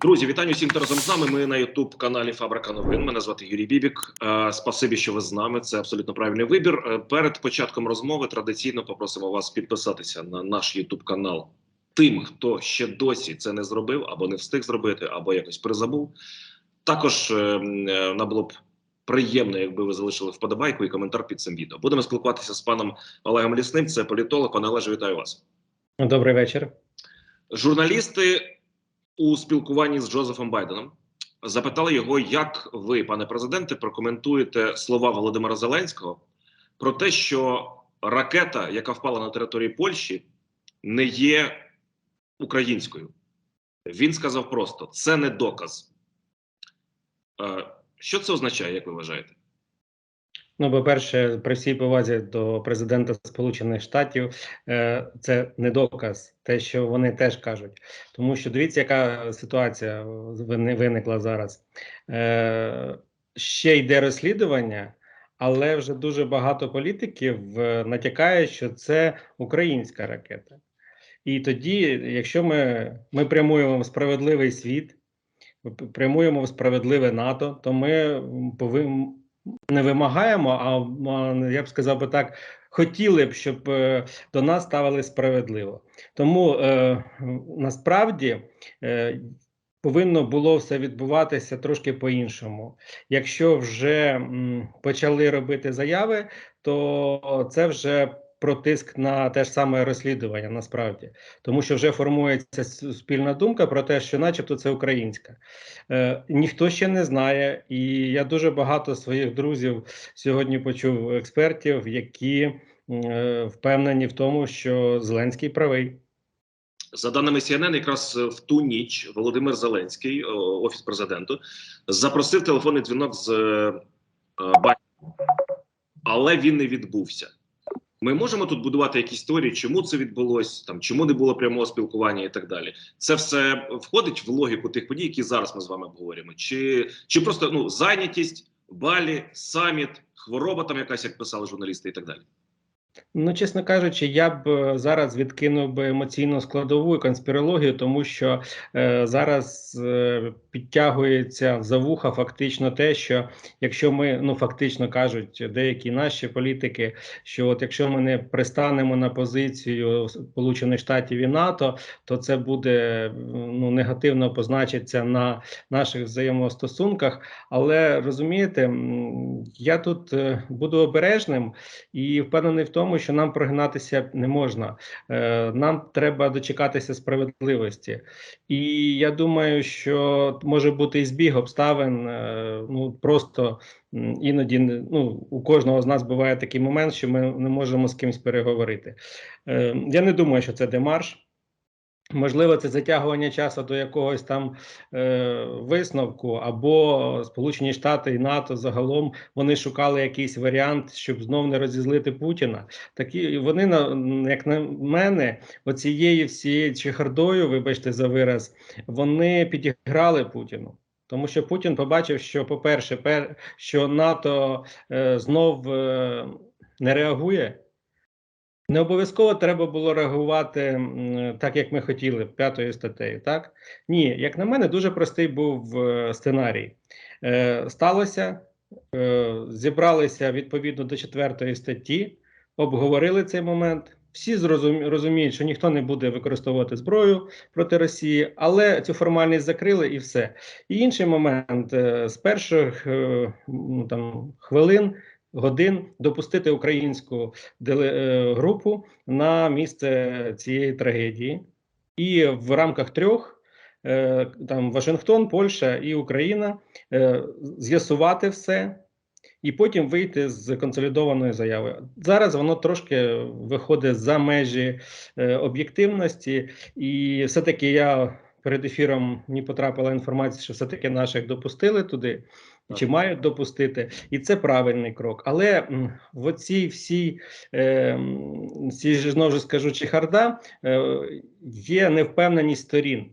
Друзі, вітаю всім, хто разом з нами. Ми на Ютуб каналі Фабрика новин. Мене звати Юрій Бібік. Е, Спасибі, що ви з нами. Це абсолютно правильний вибір. Е, Перед початком розмови традиційно попросимо вас підписатися на наш Ютуб канал. Тим, хто ще досі це не зробив, або не встиг зробити, або якось призабув. Також е, нам було б приємно, якби ви залишили вподобайку і коментар під цим відео. Будемо спілкуватися з паном Олегом Лісним. Це політолог. Пане Олеже, вітаю вас. Добрий вечір. Журналісти у спілкуванні з Джозефом Байденом запитали його, як ви, пане президенте, прокоментуєте слова Володимира Зеленського про те, що ракета, яка впала на території Польщі, не є українською. Він сказав просто: це не доказ. Е, Що це означає, як ви вважаєте? Ну, по-перше, при всій повазі до президента Сполучених Штатів, е, це не доказ, те, що вони теж кажуть. Тому що дивіться, яка ситуація виникла зараз. Е, Ще йде розслідування, але вже дуже багато політиків е, натякає, що це українська ракета. І тоді, якщо ми, ми прямуємо в справедливий світ, прямуємо в справедливе НАТО, то ми повинні не вимагаємо, а я б сказав би так, хотіли б, щоб е, до нас ставили справедливо. Тому е, насправді е, повинно було все відбуватися трошки по-іншому. Якщо вже почали робити заяви, то це вже про тиск на те ж саме розслідування, насправді, тому що вже формується суспільна думка про те, що, начебто, це українська. Е, ніхто ще не знає, і я дуже багато своїх друзів сьогодні почув експертів, які е, впевнені в тому, що Зеленський правий. За даними CNN, якраз в ту ніч Володимир Зеленський, офіс президенту, запросив телефонний дзвінок з е, Байденом, але він не відбувся. Ми можемо тут будувати якісь теорії, чому це відбулось, там чому не було прямого спілкування і так далі. Це все входить в логіку тих подій, які зараз ми з вами обговорюємо, чи, чи просто ну зайнятість, балі, саміт, хвороба там якась, як писали журналісти, і так далі. Ну, чесно кажучи, я б е, зараз відкинув би емоційну складову і конспірологію, тому що е, зараз е, підтягується за вуха фактично те, що якщо ми ну фактично кажуть деякі наші політики, що от якщо ми не пристанемо на позицію Сполучених Штатів і НАТО, то це буде ну негативно позначиться на наших взаємостосунках. Але розумієте, я тут е, буду обережним і впевнений в тому, що нам прогинатися не можна. Е, Нам треба дочекатися справедливості. І я думаю, що може бути і збіг обставин. е, Ну просто іноді ну, у кожного з нас буває такий момент, що ми не можемо з кимось переговорити. Е, Я не думаю, що це демарш. Можливо, це затягування часу до якогось там е, висновку, або Сполучені Штати і НАТО загалом вони шукали якийсь варіант, щоб знов не розізлити Путіна. Такі вони на як на мене, оцією всією чехардою, вибачте за вираз, вони підіграли Путіну. Тому що Путін побачив, що, по-перше, пер, що НАТО е, знов е, не реагує. Не обов'язково треба було реагувати так, як ми хотіли, п'ятою статтею. Так ні, як на мене, дуже простий був е, сценарій. Е, сталося, е, зібралися відповідно до четвертої статті, обговорили цей момент. Всі розуміють, що ніхто не буде використовувати зброю проти Росії, але цю формальність закрили і все. І інший момент е, з перших е, ну, там хвилин годин допустити українську е, групу на місце цієї трагедії, і в рамках трьох е, там Вашингтон, Польща і Україна е, з'ясувати все. І потім вийти з консолідованою заявою. Зараз воно трошки виходить за межі об'єктивності, і все-таки я перед ефіром мені потрапила інформація, що все-таки наших допустили туди, чи мають допустити, і це правильний крок. Але в оцій всій е, цій ж знову ж скажу, чехарда е, є невпевненість сторін.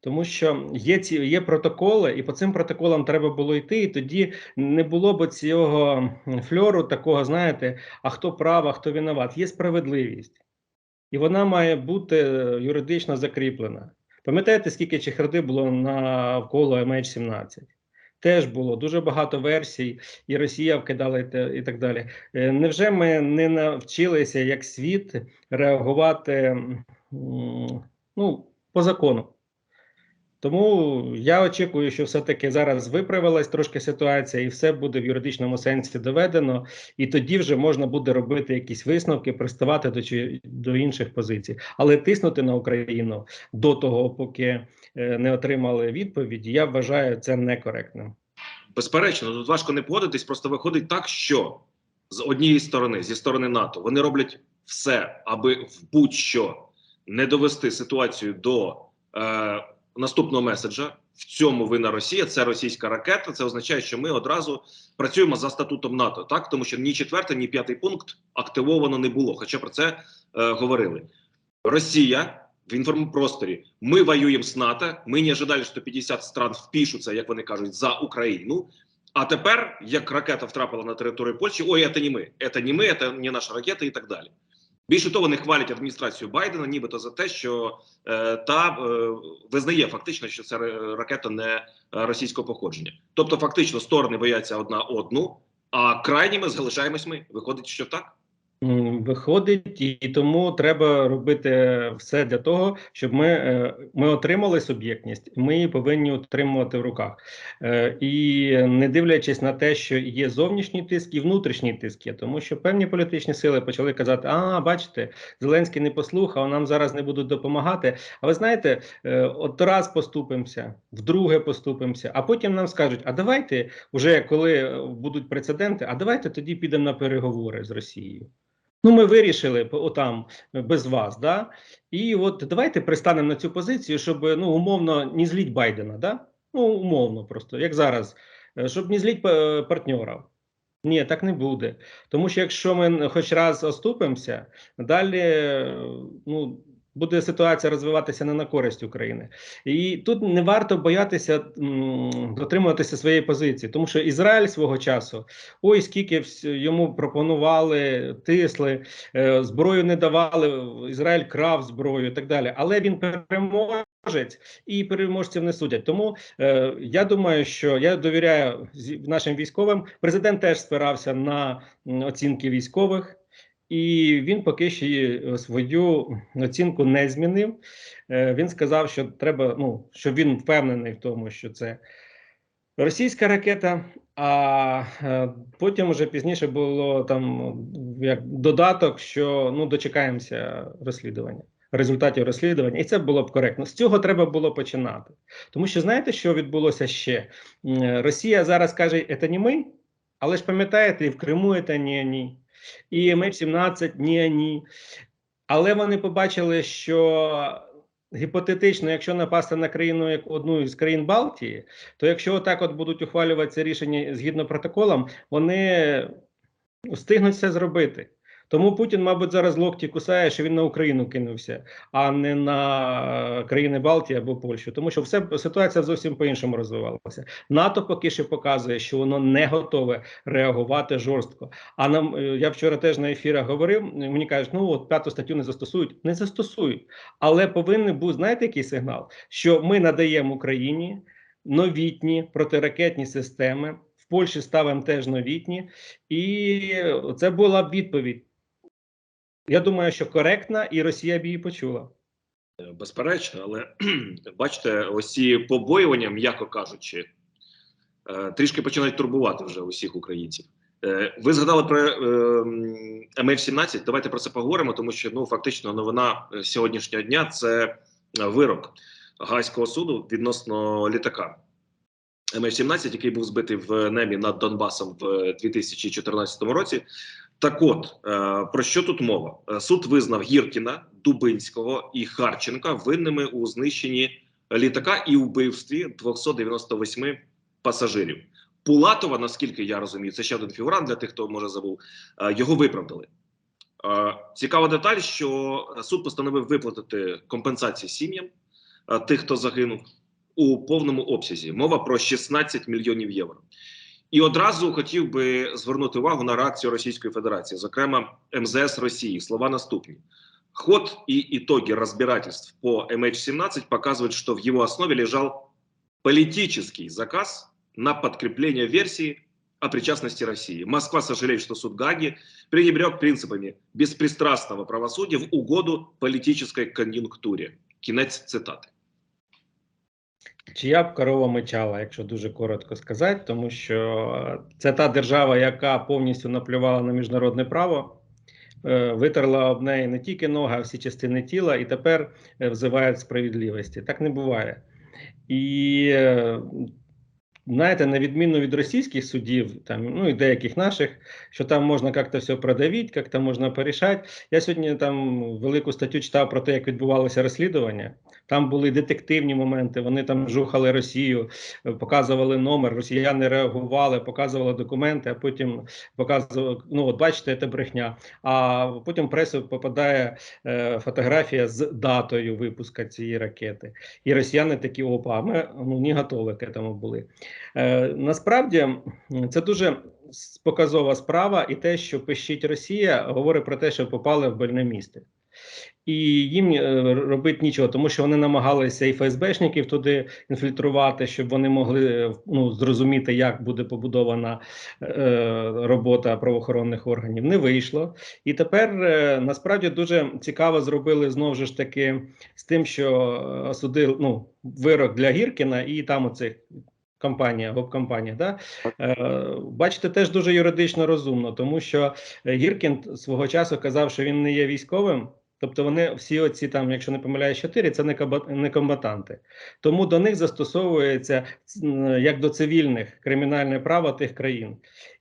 Тому що є ці є протоколи, і по цим протоколам треба було йти. І тоді не було б цього фльору, такого, знаєте, а хто прав, а хто винуват. Є справедливість, і вона має бути юридично закріплена. Пам'ятаєте, скільки чехарди було навколо MH17? Теж було дуже багато версій, і Росія вкидала і, так далі. Е, Невже ми не навчилися як світ реагувати ну, по закону? Тому я очікую, що все-таки зараз виправилась трошки ситуація, і все буде в юридичному сенсі доведено, і тоді вже можна буде робити якісь висновки, приставати до, до інших позицій. Але тиснути на Україну до того, поки е, не отримали відповіді, я вважаю це некоректним. Безперечно, тут важко не погодитись. Просто виходить так, що з однієї сторони, зі сторони НАТО, вони роблять все, аби в будь-що не довести ситуацію до е, наступного меседжа. В цьому вина Росія, це російська ракета. Це означає, що ми одразу працюємо за статутом НАТО, так тому що ні четвертий, ні п'ятий пункт активовано не було. Хоча про це е, говорили. Росія в інформпросторі. Ми воюємо з НАТО. Ми не ожидали, що 50 стран впишуться, як вони кажуть, за Україну. А тепер, як ракета втрапила на територію Польщі, ой, це не ми, це не ми, це не наша ракета і так далі. Більше того, вони хвалять адміністрацію Байдена, нібито за те, що е, та е, визнає фактично, що це ракета не російського походження. Тобто, фактично, сторони бояться одна одну, а крайніми залишаємось ми. Виходить, що так. Виходить, і тому треба робити все для того, щоб ми, е, ми отримали суб'єктність, ми її повинні утримувати в руках. Е, І не дивлячись на те, що є зовнішній тиск і внутрішній тиск є, тому що певні політичні сили почали казати: а, бачите, Зеленський не послухав, нам зараз не будуть допомагати. А ви знаєте, е, от раз поступимося, вдруге поступимося, а потім нам скажуть: а давайте, вже коли будуть прецеденти, а давайте тоді підемо на переговори з Росією. Ну, ми вирішили отам е, без вас, да? І от давайте пристанемо на цю позицію, щоб ну умовно не зліть Байдена, да? Ну, умовно, просто як зараз, е, щоб не зліть е, партнера. Ні, так не буде. Тому що якщо ми хоч раз оступимося, далі ну, буде ситуація розвиватися не на користь України. І тут не варто боятися дотримуватися своєї позиції, тому що Ізраїль свого часу, ой, скільки йому пропонували, тисли, е, зброю не давали, Ізраїль крав зброю і так далі. Але він переможець і переможців не судять. Тому е, я думаю, що я довіряю нашим військовим. Президент теж спирався на оцінки військових. І він поки що е, свою оцінку не змінив. Е, Він сказав, що треба, ну що він впевнений в тому, що це російська ракета. А е, потім вже пізніше було там як додаток, що ну дочекаємося розслідування. Результатів розслідування, і це було б коректно. З цього треба було починати. Тому що знаєте, що відбулося ще? Росія зараз каже, це не ми, але ж пам'ятаєте, і в Криму це не ні, і МН-17 ні, ні. Але вони побачили, що гіпотетично, якщо напасти на країну як одну із країн Балтії, то якщо отак от будуть ухвалюватися рішення згідно протоколам, вони встигнуть це зробити. Тому Путін, мабуть, зараз локті кусає, що він на Україну кинувся, а не на країни Балтії або Польщу. Тому що все ситуація зовсім по-іншому розвивалася. НАТО поки що показує, що воно не готове реагувати жорстко. А нам е, я вчора теж на ефірах говорив. Мені кажуть, ну от п'яту статтю не застосують, не застосують, але повинен бути знаєте, який сигнал, що ми надаємо Україні новітні протиракетні системи. Польщі ставимо теж новітні, і це була б відповідь. Я думаю, що коректна, і Росія б її почула. Безперечно, але бачите, ось ці побоювання, м'яко кажучи, е, трішки починають турбувати вже усіх українців. Е, Ви згадали про е, МФ-17, Давайте про це поговоримо, тому що ну фактично новина сьогоднішнього дня це вирок Гаазького суду відносно літака МФ-17, який був збитий в небі над Донбасом в 2014 році. Так от, е, про що тут мова? Е, Суд визнав Гіркіна, Дубинського і Харченка винними у знищенні літака і вбивстві 298 пасажирів. Пулатова, наскільки я розумію, це ще один фігурант для тих, хто може забув, е, його виправдали. Цікава деталь, що суд постановив виплатити компенсації сім'ям тих, хто загинув у повному обсязі. Мова про 16 мільйонів євро. І одразу хотів би звернути увагу на реакцію Російської Федерації, зокрема МЗС Росії. Слова наступні: Ход и итоги разбирательств по MH17 показывают, что в его основе лежал политический заказ на подкрепление версии о причастности России. Москва сожалеет, что суд Гаги пренебрег принципами беспристрастного правосудия в угоду политической конъюнктуре. Кінець цитати. Чия б корова мечала, якщо дуже коротко сказати, тому що це та держава, яка повністю наплювала на міжнародне право, е, витерла об неї не тільки ноги, а всі частини тіла, і тепер взивають взиває справедливості. Так не буває. І е, знаєте, на відміну від російських судів, там ну і деяких наших, що там можна як-то все продавити, як-то можна порішати. Я сьогодні там велику статтю читав про те, як відбувалося розслідування. Там були детективні моменти. Вони там жухали Росію, показували номер, росіяни реагували, показували документи, а потім показували. Ну, от бачите, це брехня. А потім в пресу попадає е, фотографія з датою випуска цієї ракети. І росіяни такі опа, ми ну, не готові к этому були. Е, насправді це дуже показова справа, і те, що пищить Росія, говорить про те, що попали в больне місце. І їм е, робити нічого, тому що вони намагалися і ФСБшників туди інфільтрувати, щоб вони могли е, ну, зрозуміти, як буде побудована е, робота правоохоронних органів. Не вийшло. І тепер е, насправді дуже цікаво зробили знову ж таки з тим, що осудили ну, вирок для Гіркіна і там оцих компанія, гоп-компанія, да? Е, бачите, теж дуже юридично розумно, тому що е, Гіркін свого часу казав, що він не є військовим. Тобто вони всі оці там, якщо не помиляюсь, чотири, це не комбатанти. Тому до них застосовується як до цивільних кримінальне право тих країн.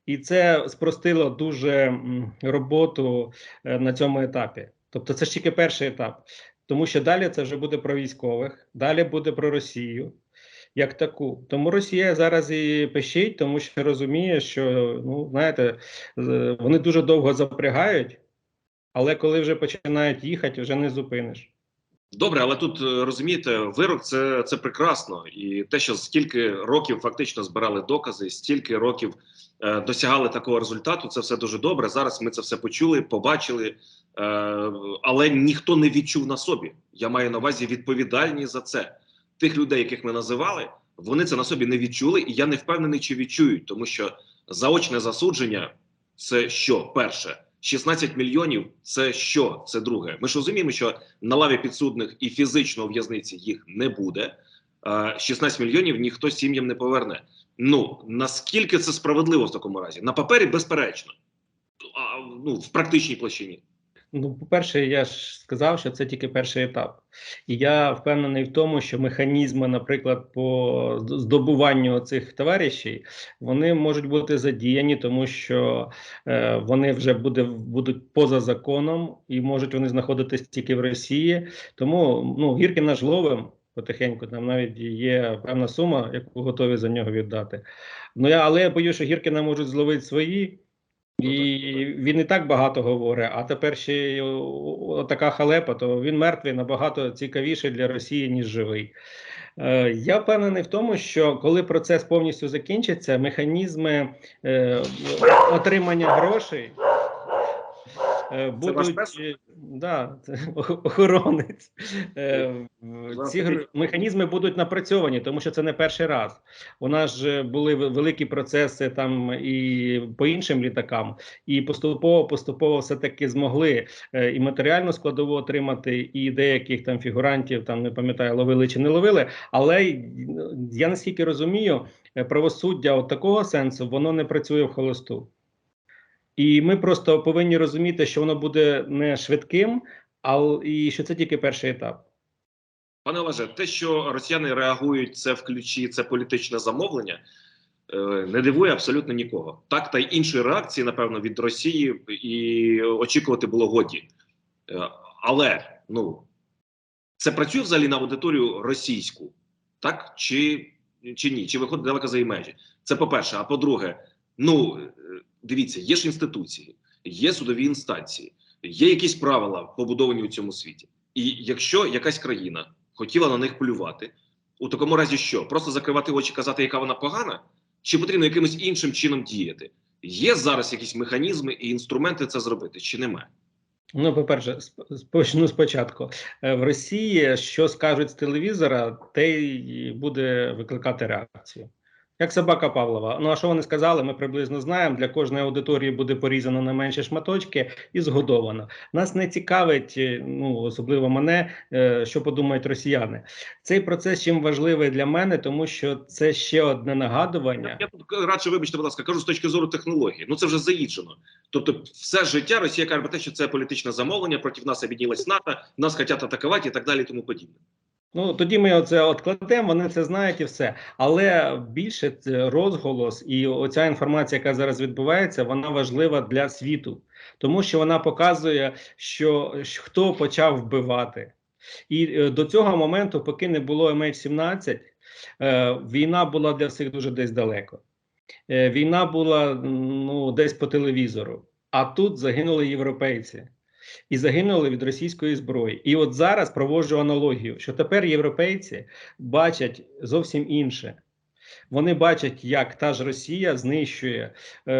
І це спростило дуже роботу е, на цьому етапі. Тобто це ж тільки перший етап, тому що далі це вже буде про військових, далі буде про Росію як таку. Тому Росія зараз і пищить, тому що розуміє, що ну знаєте, вони дуже довго запрягають, але коли вже починають їхати, вже не зупиниш. Добре, але тут е, розумієте, вирок це, це прекрасно, і те, що стільки років фактично збирали докази, стільки років е, досягали такого результату, це все дуже добре. Зараз ми це все почули, побачили, е, але ніхто не відчув на собі. Я маю на увазі відповідальність за це. Тих людей, яких ми називали, вони це на собі не відчули, і я не впевнений, чи відчують, тому що заочне засудження це що перше. 16 мільйонів це що? Це друге. Ми ж розуміємо, що на лаві підсудних і фізично у в'язниці їх не буде. Е, 16 мільйонів ніхто сім'ям не поверне. Ну наскільки це справедливо в такому разі? На папері безперечно, а ну в практичній площині. Ну, по-перше, я ж сказав, що це тільки перший етап. І я впевнений в тому, що механізми, наприклад, по здобуванню цих товаришів, вони можуть бути задіяні, тому що е, вони вже буде, будуть поза законом і можуть вони знаходитись тільки в Росії. Тому ну, Гіркін наш ловим потихеньку, там навіть є певна сума, яку готові за нього віддати. Ну, я, але я боюся, що Гіркіна можуть зловити свої. І він і так багато говорить, а тепер ще така халепа, то він мертвий набагато цікавіший для Росії, ніж живий. Е, я впевнений в тому, що коли процес повністю закінчиться, механізми е, отримання грошей будуть пес? е, да, охоронець. Е, ці механізми будуть напрацьовані, тому що це не перший раз. У нас же були великі процеси там і по іншим літакам, і поступово поступово все таки змогли е, і матеріальну складову отримати, і деяких там фігурантів там не пам'ятаю, ловили чи не ловили. Але ну, я наскільки розумію, е, правосуддя от такого сенсу воно не працює в холосту. І ми просто повинні розуміти, що воно буде не швидким, а і що це тільки перший етап. Пане Олеже, те, що росіяни реагують це в ключі, це політичне замовлення, е, не дивує абсолютно нікого. Так та й іншої реакції, напевно, від Росії і очікувати було годі. Е, Але ну це працює взагалі на аудиторію російську, так чи, чи ні? Чи виходить далеко за її межі? Це по-перше. А по-друге, ну е, дивіться, є ж інституції, є судові інстанції, є якісь правила побудовані у цьому світі. І якщо якась країна хотіла на них полювати, у такому разі що? Просто закривати очі, казати, яка вона погана, чи потрібно якимось іншим чином діяти? Є зараз якісь механізми і інструменти це зробити, чи немає? Ну, по-перше, сп- почну спочатку. Е, В Росії що скажуть з телевізора, те й буде викликати реакцію. Як собака Павлова. Ну а що вони сказали, ми приблизно знаємо. Для кожної аудиторії буде порізано на менші шматочки і згодовано. Нас не цікавить, е, ну особливо мене, е, що подумають росіяни. Цей процес чим важливий для мене, тому що це ще одне нагадування. Я тут радше, вибачте, будь ласка, кажу з точки зору технології. Ну це вже заїджено. Тобто, все життя Росія каже про те, що це політичне замовлення, проти нас об'єдналась НАТО, нас хочуть атакувати і так далі, і тому подібне. Ну тоді ми оце откладемо, вони це знають і все. Але більше це розголос і оця інформація, яка зараз відбувається, вона важлива для світу, тому що вона показує, що хто почав вбивати. І е, до цього моменту, поки не було MH17, е, війна була для всіх дуже десь далеко. Е, війна була ну, десь по телевізору, а тут загинули європейці і загинули від російської зброї. І от зараз проводжу аналогію, що тепер європейці бачать зовсім інше. Вони бачать, як та ж Росія знищує е,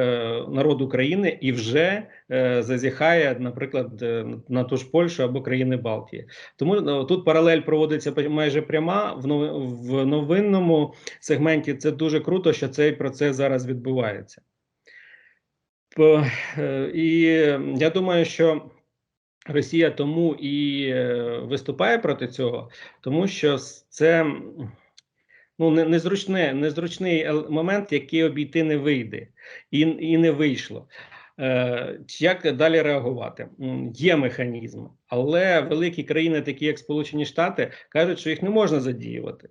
народ України і вже е, зазіхає, наприклад, е, на ту ж Польщу або країни Балтії. Тому е, тут паралель проводиться майже пряма. В, нов, в новинному сегменті це дуже круто, що цей процес зараз відбувається. Е, і я думаю, що Росія тому і е, виступає проти цього, тому що це ну, не- незручне, незручний момент, який обійти не вийде, і, і не вийшло. Е, як далі реагувати? Є механізми, але великі країни, такі як Сполучені Штати, кажуть, що їх не можна задіювати.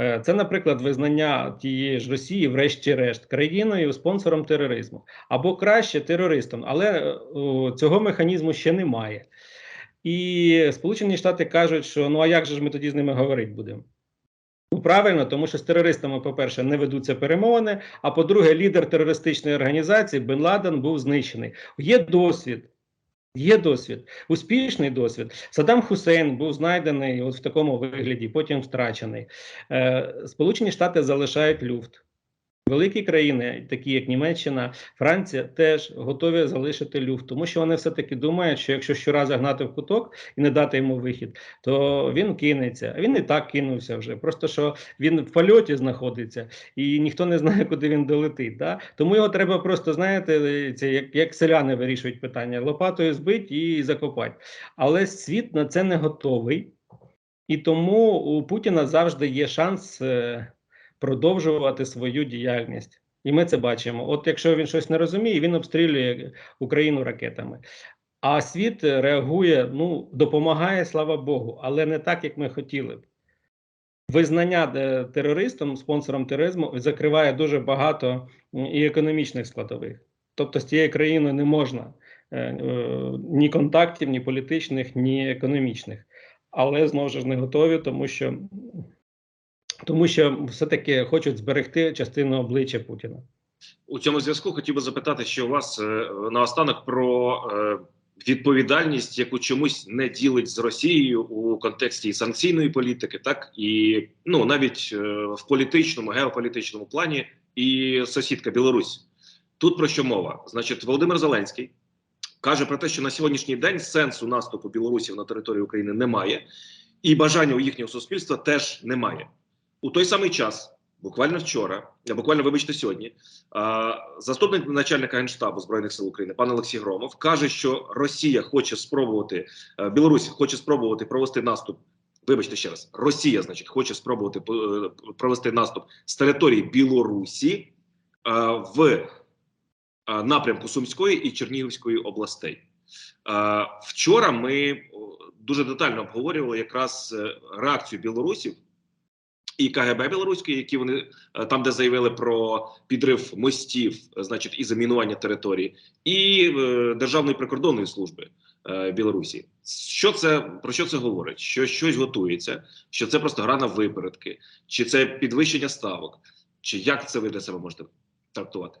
Е, Це, наприклад, визнання тієї ж Росії, врешті-решт, країною спонсором тероризму або краще терористом, але е, цього механізму ще немає. І Сполучені Штати кажуть, що ну а як же ж ми тоді з ними говорити будемо? Ну, правильно, тому що з терористами, по-перше, не ведуться перемовини. А по-друге, лідер терористичної організації Бен Ладен був знищений. Є досвід. Є досвід, успішний досвід. Саддам Хусейн був знайдений от в такому вигляді, потім втрачений. Е, Сполучені Штати залишають люфт. Великі країни, такі як Німеччина, Франція, теж готові залишити люфт, тому що вони все-таки думають, що якщо щоразу гнати в куток і не дати йому вихід, то він кинеться. А він і так кинувся вже. Просто що він в польоті знаходиться, і ніхто не знає, куди він долетить. Да? Тому його треба просто, знаєте, це як, як селяни вирішують питання: лопатою збити і закопати. Але світ на це не готовий. І тому у Путіна завжди є шанс. Продовжувати свою діяльність. І ми це бачимо. От якщо він щось не розуміє, він обстрілює Україну ракетами. А світ реагує, ну, допомагає, слава Богу, але не так, як ми хотіли б. Визнання е, терористом, спонсором тероризму закриває дуже багато і економічних складових. Тобто з тією країною не можна е, е, ні контактів, ні політичних, ні економічних. Але знову ж не готові, тому що тому що все-таки хочуть зберегти частину обличчя Путіна. У цьому зв'язку хотів би запитати, що у вас е, наостанок про е, відповідальність, яку чомусь не ділить з Росією у контексті санкційної політики, так і ну навіть е, в політичному, геополітичному плані, і сусідка Білорусь. Тут про що мова? Значить, Володимир Зеленський каже про те, що на сьогоднішній день сенсу наступу білорусів на територію України немає, і бажання у їхнього суспільства теж немає. У той самий час, буквально вчора, буквально вибачте сьогодні, заступник начальника генштабу збройних сил України, пан Олексій Громов, каже, що Росія хоче спробувати е, Білорусь хоче спробувати провести наступ. Вибачте ще раз, Росія, значить, хоче спробувати е, провести наступ з території Білорусі е, в напрямку Сумської і Чернігівської областей. Вчора ми дуже детально обговорювали якраз реакцію білорусів і КГБ білоруської, які вони е, там, де заявили про підрив мостів, е, значить, і замінування території, і е, Державної прикордонної служби е, Білорусі. Що це про що це говорить? Що щось готується, що це просто гра на випередки, чи це підвищення ставок, чи як це ви для себе можете трактувати?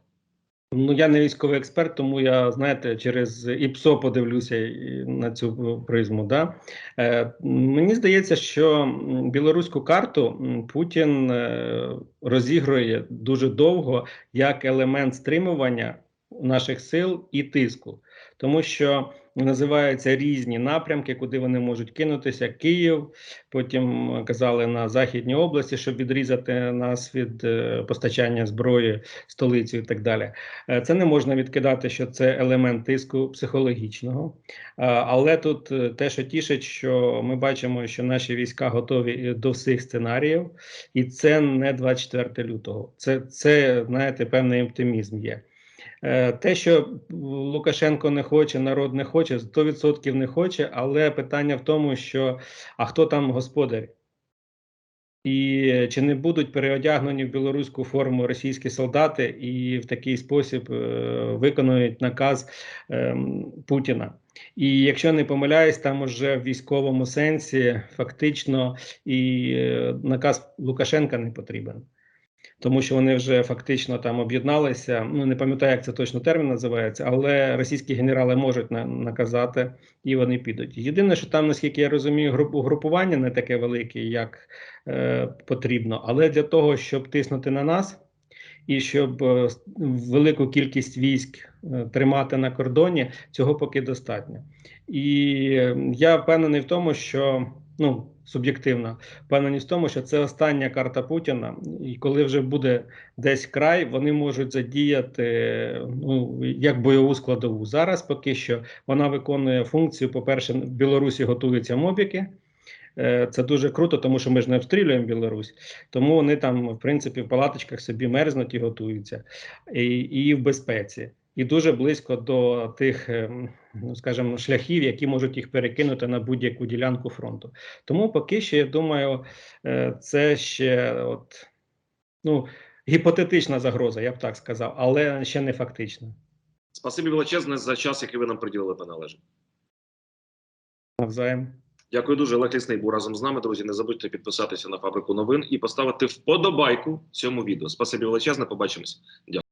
Ну я не військовий експерт, тому я знаєте, через ІПСО подивлюся на цю призму. Да? Е, мені здається, що білоруську карту Путін е, розігрує дуже довго як елемент стримування наших сил і тиску, тому що Називаються різні напрямки, куди вони можуть кинутися. Київ, потім е, казали на Західній області, щоб відрізати нас від е, постачання зброї, столицю і так далі. Е, Це не можна відкидати, що це елемент тиску психологічного. Але тут те, що тішить, що ми бачимо, що наші війська готові до всіх сценаріїв, і це не 24 лютого. Це, це знаєте, певний оптимізм є. Е, Те, що Лукашенко не хоче, народ не хоче, 100% не хоче, але питання в тому, що а хто там господар? І чи не будуть переодягнені в білоруську форму російські солдати і в такий спосіб е, виконують наказ ем, Путіна? І якщо не помиляюсь, там уже в військовому сенсі фактично і е, наказ Лукашенка не потрібен тому що вони вже фактично там об'єдналися. Ну не пам'ятаю, як це точно термін називається, але російські генерали можуть на, наказати і вони підуть. Єдине, що там, наскільки я розумію, груп, угрупування не таке велике, як е, потрібно, але для того, щоб тиснути на нас. І щоб е, велику кількість військ е, тримати на кордоні, цього поки достатньо. І е, я впевнений в тому, що ну суб'єктивно впевненість в тому, що це остання карта Путіна, і коли вже буде десь край, вони можуть задіяти ну як бойову складову. Зараз поки що вона виконує функцію. По перше, в Білорусі готуються мобіки. Е, Це дуже круто, тому що ми ж не обстрілюємо Білорусь, тому вони там, в принципі, в палаточках собі мерзнуть і готуються, і, і в безпеці, і дуже близько до тих, ем, ну скажімо, шляхів, які можуть їх перекинути на будь-яку ділянку фронту. Тому поки що я думаю, е, це ще от ну гіпотетична загроза, я б так сказав, але ще не фактична. Спасибі величезне за час, який ви нам приділили, пане Олеже. Навзаєм. Дякую дуже. Олег Лісний був разом з нами. Друзі, не забудьте підписатися на фабрику новин і поставити вподобайку цьому відео. Спасибі величезне. Побачимось. Дякую.